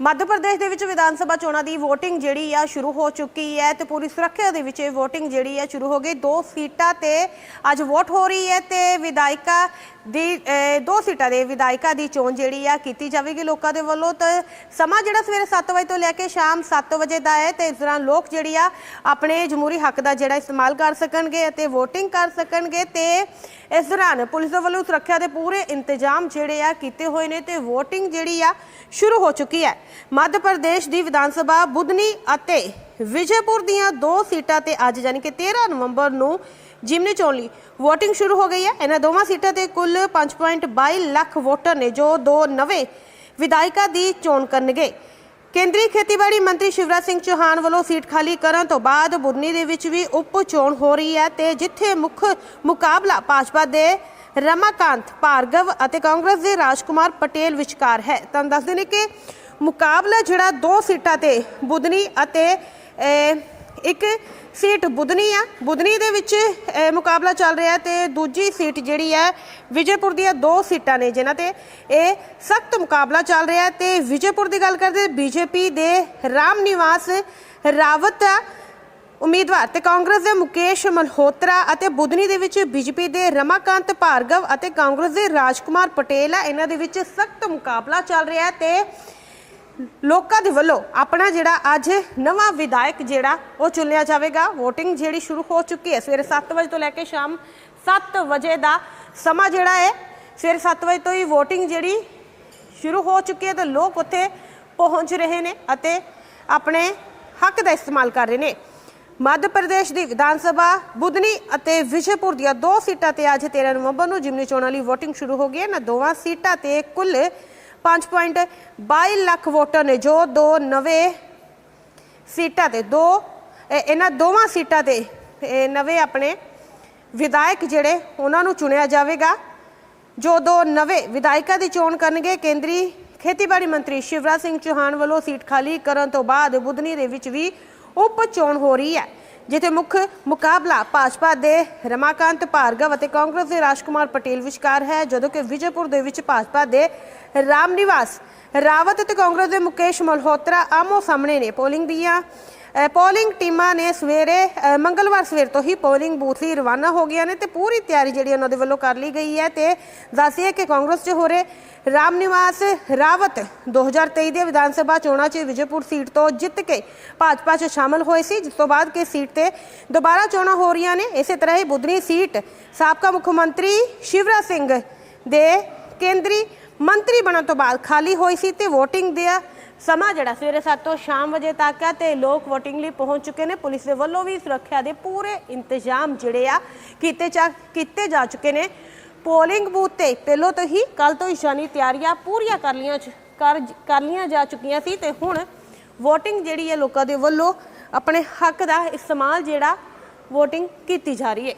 ਮੱਧ ਪ੍ਰਦੇਸ਼ ਦੇ ਵਿੱਚ ਵਿਧਾਨ ਸਭਾ ਚੋਣਾਂ ਦੀ VOTING ਜਿਹੜੀ ਆ ਸ਼ੁਰੂ ਹੋ ਚੁੱਕੀ ਹੈ ਤੇ ਪੂਰੀ ਸੁਰੱਖਿਆ ਦੇ ਵਿੱਚ ਇਹ VOTING ਜਿਹੜੀ ਆ ਸ਼ੁਰੂ ਹੋ ਗਈ। ਦੋ ਸੀਟਾਂ ਤੇ ਅੱਜ ਵੋਟ ਹੋ ਰਹੀ ਹੈ ਤੇ ਵਿਧਾਇਕਾ ਦੀ ਦੋ ਸੀਟਾਂ ਦੇ ਵਿਧਾਇਕਾ ਦੀ ਚੋਣ ਜਿਹੜੀ ਆ ਕੀਤੀ ਜਾਵੇਗੀ ਲੋਕਾਂ ਦੇ ਵੱਲੋਂ। ਤੇ ਸਮਾਂ ਜਿਹੜਾ ਸਵੇਰੇ 7 ਵਜੇ ਤੋਂ ਲੈ ਕੇ ਸ਼ਾਮ 7 ਵਜੇ ਦਾ ਹੈ ਤੇ ਇਸ ਦੌਰਾਨ ਲੋਕ ਜਿਹੜੀ ਆ ਆਪਣੇ ਜਮਹੂਰੀ ਹੱਕ ਦਾ ਜਿਹੜਾ ਇਸਤੇਮਾਲ ਕਰ ਸਕਣਗੇ ਅਤੇ VOTING ਕਰ ਸਕਣਗੇ ਤੇ ਇਸ ਦੌਰਾਨ ਪੁਲਿਸ ਦੇ ਵੱਲੋਂ ਸੁਰੱਖਿਆ ਦੇ ਪੂਰੇ ਇੰਤਜ਼ਾਮ ਜਿਹੜੇ ਆ ਕੀਤੇ ਹੋਏ ਨੇ ਤੇ VOTING ਜਿਹੜੀ ਆ ਸ਼ੁਰੂ ਹੋ ਚੁੱਕੀ ਹੈ। ਮੱਧ ਪ੍ਰਦੇਸ਼ ਦੀ ਵਿਧਾਨ ਸਭਾ ਬੁਧਨੀ ਅਤੇ ਵਿਜੇਪੁਰ ਦੀਆਂ ਦੋ ਸੀਟਾਂ ਤੇ ਅੱਜ ਯਾਨੀ ਕਿ 13 ਨਵੰਬਰ ਨੂੰ ਜਿਮਨੀ ਚੋਣ ਲਈ VOTING ਸ਼ੁਰੂ ਹੋ ਗਈ ਹੈ। ਇਹਨਾਂ ਦੋਵਾਂ ਸੀਟਾਂ ਤੇ ਕੁੱਲ 5.22 ਲੱਖ ਵੋਟਰ ਨੇ ਜੋ ਦੋ ਨਵੇਂ ਵਿਧਾਇਕਾਂ ਦੀ ਚੋਣ ਕਰਨਗੇ। ਕੇਂਦਰੀ ਖੇਤੀਬਾੜੀ ਮੰਤਰੀ ਸ਼ਿਵਰਾਜ ਸਿੰਘ ਚੌਹਾਨ ਵੱਲੋਂ ਸੀਟ ਖਾਲੀ ਕਰਨ ਤੋਂ ਬਾਅਦ ਬੁਰਨੀ ਦੇ ਵਿੱਚ ਵੀ ਉਪ ਚੋਣ ਹੋ ਰਹੀ ਹੈ ਤੇ ਜਿੱਥੇ ਮੁੱਖ ਮੁਕਾਬਲਾ ਭਾਜਪਾ ਦੇ ਰਮਾਕਾਂਤ, ਭਾਰਗਵ ਅਤੇ ਕਾਂਗਰਸ ਦੇ ਰਾਜਕੁਮਾਰ ਪਟੇਲ ਵਿਚਕਾਰ ਹੈ। ਤਾਂ ਦੱਸਦੇ ਨੇ ਕਿ ਮੁਕਾਬਲਾ ਜਿਹੜਾ ਦੋ ਸੀਟਾਂ ਤੇ ਬੁਦਨੀ ਅਤੇ ਇੱਕ ਸੀਟ ਬੁਦਨੀ ਆ। ਬੁਦਨੀ ਦੇ ਵਿੱਚ ਮੁਕਾਬਲਾ ਚੱਲ ਰਿਹਾ ਹੈ ਤੇ ਦੂਜੀ ਸੀਟ ਜਿਹੜੀ ਹੈ ਵਿਜੇਪੁਰ ਦੀਆਂ ਦੋ ਸੀਟਾਂ ਨੇ ਜਿਨ੍ਹਾਂ ਤੇ ਇਹ ਸਖਤ ਮੁਕਾਬਲਾ ਚੱਲ ਰਿਹਾ ਹੈ ਤੇ ਵਿਜੇਪੁਰ ਦੀ ਗੱਲ ਕਰਦੇ ਬੀਜੇਪੀ ਦੇ ਰਾਮ ਨਿਵਾਸ ਰਾਵਤ ਉਮੀਦਵਾਰ ਤੇ ਕਾਂਗਰਸ ਦੇ ਮੁਕੇਸ਼ ਮਲਹੋਤਰਾ ਅਤੇ ਬੁਧਨੀ ਦੇ ਵਿੱਚ ਬੀਜੇਪੀ ਦੇ ਰਮਾਕਾਂਤ ਭਾਰਗਵ ਅਤੇ ਕਾਂਗਰਸ ਦੇ ਰਾਜਕੁਮਾਰ ਪਟੇਲ ਆ। ਇਹਨਾਂ ਦੇ ਵਿੱਚ ਸਖਤ ਮੁਕਾਬਲਾ ਚੱਲ ਰਿਹਾ ਹੈ ਤੇ ਲੋਕਾਂ ਦੇ ਵੱਲੋਂ ਆਪਣਾ ਜਿਹੜਾ ਅੱਜ ਨਵਾਂ ਵਿਧਾਇਕ ਜਿਹੜਾ ਉਹ ਚੁਣਿਆ ਜਾਵੇਗਾ। VOTING ਜਿਹੜੀ ਸ਼ੁਰੂ ਹੋ ਚੁੱਕੀ ਹੈ ਸਵੇਰੇ 7 ਵਜੇ ਤੋਂ ਲੈ ਕੇ ਸ਼ਾਮ 7 ਵਜੇ ਦਾ ਸਮਾਂ ਜਿਹੜਾ ਹੈ, ਸਵੇਰੇ 7 ਵਜੇ ਤੋਂ ਹੀ VOTING ਜਿਹੜੀ ਸ਼ੁਰੂ ਹੋ ਚੁੱਕੀ ਹੈ ਤੇ ਲੋਕ ਉੱਥੇ ਪਹੁੰਚ ਰਹੇ ਨੇ ਅਤੇ ਆਪਣੇ ਹੱਕ ਦਾ ਇਸਤੇਮਾਲ ਕਰ ਰਹੇ ਨੇ। ਮੱਧ ਪ੍ਰਦੇਸ਼ ਦੀ ਵਿਧਾਨ ਸਭਾ ਬੁਧਨੀ ਅਤੇ ਵਿਜੇਪੁਰ ਦੀਆਂ ਦੋ ਸੀਟਾਂ ਤੇ ਅੱਜ 13 ਨਵੰਬਰ ਨੂੰ ਜਿਮਨੀ ਚੋਣਾਂ ਲਈ VOTING ਸ਼ੁਰੂ ਹੋ ਗਈ ਹੈ। ਨਾ ਦੋਵਾਂ ਸੀਟਾਂ ਤੇ ਕੁੱਲ 5.22 ਲੱਖ ਵੋਟਰ ਨੇ ਜੋ ਦੋ ਨਵੇਂ ਸੀਟਾਂ ਤੇ, ਦੋ ਇਹਨਾਂ ਦੋਵਾਂ ਸੀਟਾਂ ਤੇ ਨਵੇਂ ਆਪਣੇ ਵਿਧਾਇਕ ਜਿਹੜੇ, ਉਹਨਾਂ ਨੂੰ ਚੁਣਿਆ ਜਾਵੇਗਾ। ਜੋ ਦੋ ਨਵੇਂ ਵਿਧਾਇਕਾਂ ਦੀ ਚੋਣ ਕਰਨਗੇ, ਕੇਂਦਰੀ ਖੇਤੀਬਾੜੀ ਮੰਤਰੀ ਸ਼ਿਵਰਾਜ ਸਿੰਘ ਚੌਹਾਨ ਵੱਲੋਂ ਸੀਟ ਖਾਲੀ ਕਰਨ ਤੋਂ ਬਾਅਦ ਬੁਧਨੀ ਦੇ ਵਿੱਚ ਵੀ ਉਪ ਚੋਣ ਹੋ ਰਹੀ ਹੈ। ਜਿੱਥੇ ਮੁੱਖ ਮੁਕਾਬਲਾ ਭਾਜਪਾ ਦੇ ਰਮਾਕਾਂਤ ਭਾਰਗਵ ਅਤੇ ਕਾਂਗਰਸ ਦੇ ਰਾਜਕੁਮਾਰ ਪਟੇਲ ਵਿਚਕਾਰ ਹੈ, ਜਦੋਂ ਕਿ ਵਿਜੇਪੁਰ ਦੇ ਵਿੱਚ ਭਾਜਪਾ ਦੇ ਰਾਮ ਨਿਵਾਸ ਰਾਵਤ ਅਤੇ ਕਾਂਗਰਸ ਦੇ ਮੁਕੇਸ਼ ਮਲਹੋਤਰਾ ਆਮੋ ਸਾਹਮਣੇ ਨੇ। ਪੋਲਿੰਗ ਦੀਆਂ ਪੋਲਿੰਗ ਟੀਮਾਂ ਨੇ ਸਵੇਰੇ ਮੰਗਲਵਾਰ ਸਵੇਰ ਤੋਂ ਹੀ ਪੋਲਿੰਗ ਬੂਥ ਲਈ ਰਵਾਨਾ ਹੋ ਗਈਆਂ ਨੇ ਤੇ ਪੂਰੀ ਤਿਆਰੀ ਜਿਹੜੀ ਉਹਨਾਂ ਦੇ ਵੱਲੋਂ ਕਰ ਲਈ ਗਈ ਹੈ ਤੇ ਦੱਸਿਏ ਕਿ ਕਾਂਗਰਸ 'ਚ ਹੋ ਰਹੇ ਰਾਮ ਨਿਵਾਸ ਰਾਵਤ 2023 ਦੇ ਵਿਧਾਨ ਸਭਾ ਚੋਣਾਂ 'ਚ ਵਿਜੇਪੁਰ ਸੀਟ ਤੋਂ ਜਿੱਤ ਕੇ ਭਾਜਪਾ 'ਚ ਸ਼ਾਮਲ ਹੋਏ ਸੀ, ਜਿਸ ਤੋਂ ਬਾਅਦ ਕਿ ਸੀਟ ਤੇ ਦੁਬਾਰਾ ਚੋਣਾਂ ਹੋ ਰਹੀਆਂ ਨੇ। ਇਸੇ ਤਰ੍ਹਾਂ ਹੀ ਬੁਧਨੀ ਸੀਟ ਸਾਬਕਾ ਮੁੱਖ ਮੰਤਰੀ ਸ਼ਿਵਰਾਜ ਸਿੰਘ ਦੇ ਕੇਂਦਰੀ ਮੰਤਰੀ ਬਣਨ ਤੋਂ ਬਾਅਦ ਖਾਲੀ ਹੋਈ ਸੀ ਤੇ VOTING ਦੇ ਸਮਾਂ ਜਿਹੜਾ ਸਵੇਰੇ 7 ਤੋਂ ਸ਼ਾਮ ਵਜੇ ਤੱਕ ਹੈ ਤੇ ਲੋਕ VOTING ਲਈ ਪਹੁੰਚ ਚੁੱਕੇ ਨੇ। ਪੁਲਿਸ ਦੇ ਵੱਲੋਂ ਵੀ ਸੁਰੱਖਿਆ ਦੇ ਪੂਰੇ ਇੰਤਜ਼ਾਮ ਜਿਹੜੇ ਆ ਕੀਤੇ ਜਾ ਕੀਤੇ ਜਾ ਚੁੱਕੇ ਨੇ। ਪੋਲਿੰਗ ਬੂਥ ਤੇ ਪਹਿਲਾਂ ਤੋਂ ਹੀ ਕੱਲ ਤੋਂ ਹੀ ਜਾਨੀ ਤਿਆਰੀਆਂ ਪੂਰੀਆਂ ਕਰ ਲੀਆਂ ਚ- ਕਰ ਕਰ ਲੀਆਂ ਜਾ ਚੁੱਕੀਆਂ ਸੀ ਤੇ ਹੁਣ VOTING ਜਿਹੜੀ ਹੈ ਲੋਕਾਂ ਦੇ ਵੱਲੋਂ ਆਪਣੇ ਹੱਕ ਦਾ ਇਸਤੇਮਾਲ ਜਿਹੜਾ VOTING ਕੀਤੀ ਜਾ ਰਹੀ ਹੈ।